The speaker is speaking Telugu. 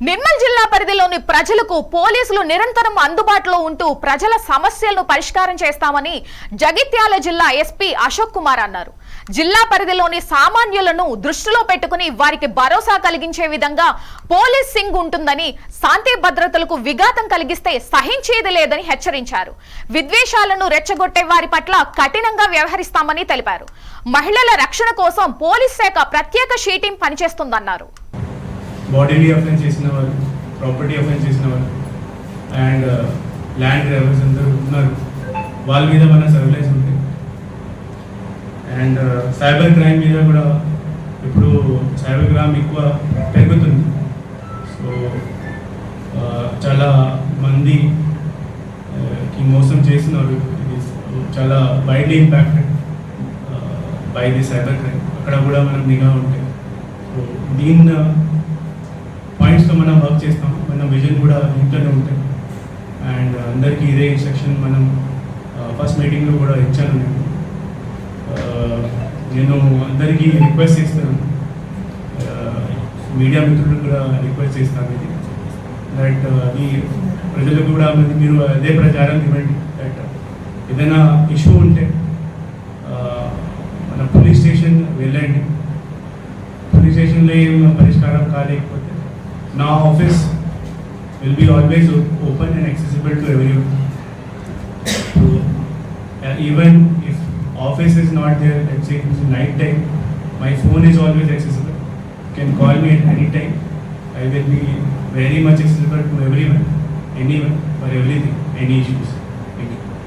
నిర్మల్ జిల్లా పరిధిలోని ప్రజలకు పోలీసులు నిరంతరం అందుబాటులో ఉంటూ ప్రజల సమస్యలను పరిష్కారం చేస్తామని జగిత్యాల జిల్లా ఎస్పీ అశోక్ కుమార్ అన్నారు. జిల్లా పరిధిలోని సామాన్యులను దృష్టిలో పెట్టుకుని వారికి భరోసా కలిగించే విధంగా పోలీస్ సింగ్ ఉంటుందని శాంతి భద్రతలకు విఘాతం కలిగిస్తే సహించేది లేదని హెచ్చరించారు. విద్వేషాలను రెచ్చగొట్టే వారి పట్ల కఠినంగా వ్యవహరిస్తామని తెలిపారు. మహిళల రక్షణ కోసం పోలీస్ శాఖ ప్రత్యేక షీటింగ్ పనిచేస్తుందన్నారు. బాడీని అఫెన్స్ చేసిన వాళ్ళు ప్రాపర్టీ అఫెన్స్ చేసిన వాళ్ళు అండ్ ల్యాండ్ డ్రైవర్స్ అందరూ ఉన్నారు. వాళ్ళ మీద మన సర్వేలెన్స్ ఉంది అండ్ సైబర్ క్రైమ్ మీద కూడా ఇప్పుడు సైబర్ క్రైమ్ ఎక్కువ పెరుగుతుంది. సో uh, చాలా మంది uh, కి మోసం చేస్తున్నారు uh, చాలా widely impacted by the cyber crime అక్కడ కూడా మనం నిఘా ఉంటాయి సో దీన్ని పాయింట్స్తో మనం వర్క్ చేస్తాం. మన విజన్ కూడా ఇంట్లోనే ఉంటాయి. అండ్ అందరికీ ఇదే ఇన్స్ట్రక్షన్ మనం ఫస్ట్ మీటింగ్లో కూడా ఇచ్చాను నేను. నేను అందరికీ రిక్వెస్ట్ చేస్తాను. మీడియా మిత్రులకు కూడా రిక్వెస్ట్ చేస్తాను ఇది. దట్ అది ప్రజలకు కూడా మీరు అదే ప్రచారం ఇవ్వండి. దట్ ఏదైనా ఇష్యూ ఉంటే మన పోలీస్ స్టేషన్ వెళ్ళండి. పోలీస్ స్టేషన్లో ఏం పరిష్కారం కాలేకపోతే Now office will be always open and accessible to everyone. So, uh, even if office is not there, let's say it's night time, my phone is always accessible. You can call me at any time. I will be very much accessible to everyone, anyone, for everything, any issues. Thank you.